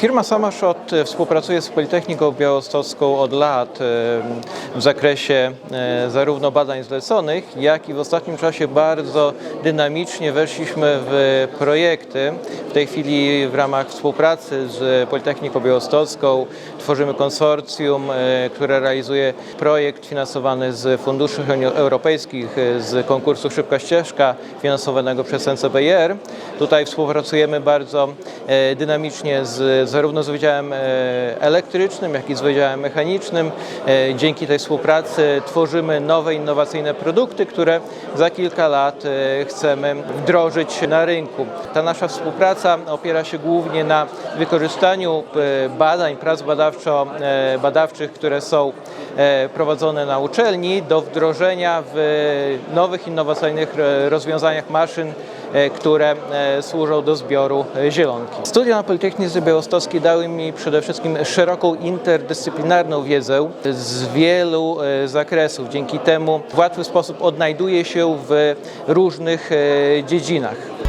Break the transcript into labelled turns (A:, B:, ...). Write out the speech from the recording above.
A: Firma Samaszot e, współpracuje z Politechniką Białostocką od lat e, w zakresie e, zarówno badań zleconych, jak i w ostatnim czasie bardzo dynamicznie weszliśmy w projekty. W tej chwili w ramach współpracy z Politechniką Białostocką tworzymy konsorcjum, które realizuje projekt finansowany z funduszy Europejskich, z konkursu Szybka Ścieżka finansowanego przez NCBR. Tutaj współpracujemy bardzo e, dynamicznie z, zarówno z Wydziałem e, Elektrycznym, jak i z Wydziałem Mechanicznym. E, Dzięki tej współpracy tworzymy nowe, innowacyjne produkty, które za kilka lat chcemy wdrożyć na rynku. Ta nasza współpraca opiera się głównie na wykorzystaniu badań, prac badawczo, e, badawczych, które są prowadzone na uczelni do wdrożenia w nowych, innowacyjnych rozwiązaniach maszyn które e, służą do zbioru e, zielonki. Studia na Politechnice Białostockiej dały mi przede wszystkim szeroką interdyscyplinarną wiedzę z wielu e, zakresów. Dzięki temu w łatwy sposób odnajduję się w różnych e, dziedzinach.